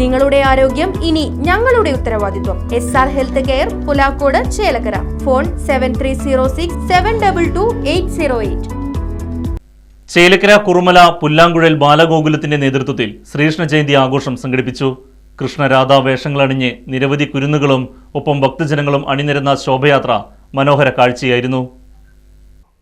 നിങ്ങളുടെ ആരോഗ്യം ഇനി ഞങ്ങളുടെ ഉത്തരവാദിത്വം. S R health care Pulakode Chelakkara. Phone seven three zero six seven double two eight zero eight Chelakkara Kurumala പുല്ലാങ്കുഴൽ ബാലഗോകുലത്തിന്റെ നേതൃത്വത്തിൽ ശ്രീകൃഷ്ണ ജയന്തി ആഘോഷം സംഘടിപ്പിച്ചു. കൃഷ്ണരാധ വേഷങ്ങളണിഞ്ഞ് നിരവധി കുരുന്നുകളും ഒപ്പം ഭക്തജനങ്ങളും അണിനിരന്ന ശോഭയാത്ര മനോഹര കാഴ്ചയായിരുന്നു.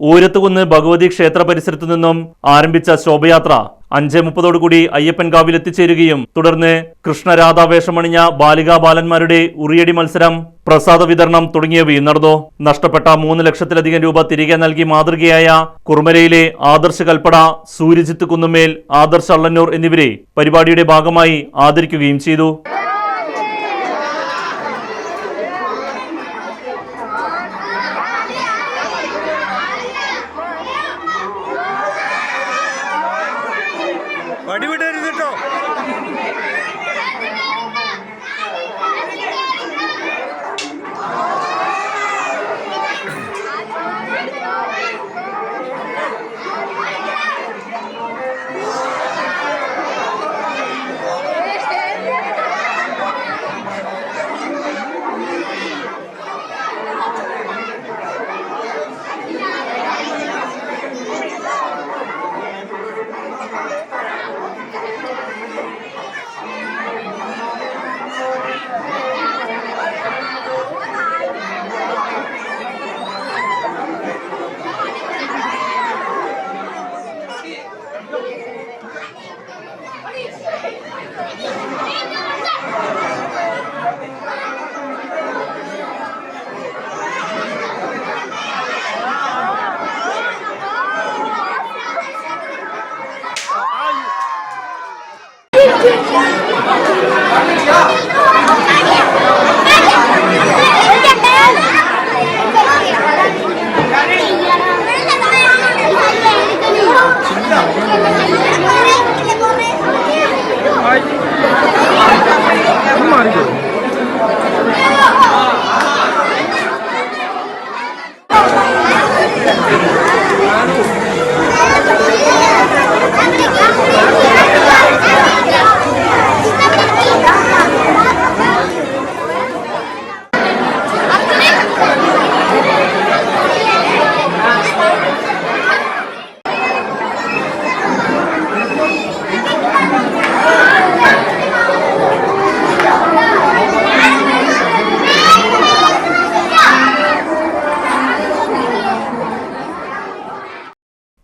ഊരത്തുകുന്ന് ഭഗവതി ക്ഷേത്ര പരിസരത്തു നിന്നും ആരംഭിച്ച ശോഭയാത്ര അഞ്ചേ മുപ്പതോടുകൂടി അയ്യപ്പൻകാവിൽ എത്തിച്ചേരുകയും തുടർന്ന് കൃഷ്ണരാധാവേഷമണിഞ്ഞ ബാലികാ ബാലന്മാരുടെ ഉറിയടി മത്സരം പ്രസാദ വിതരണം തുടങ്ങിയവയും നടന്നു. നഷ്ടപ്പെട്ട മൂന്ന് ലക്ഷത്തിലധികം രൂപ തിരികെ നൽകി മാതൃകയായ കുർമലയിലെ ആദർശ കൽപ്പട സൂര്യജിത്ത് കുന്നുമേൽ ആദർശ് അള്ളന്നൂർ എന്നിവരെ പരിപാടിയുടെ ഭാഗമായി ആദരിക്കുകയും ചെയ്തു.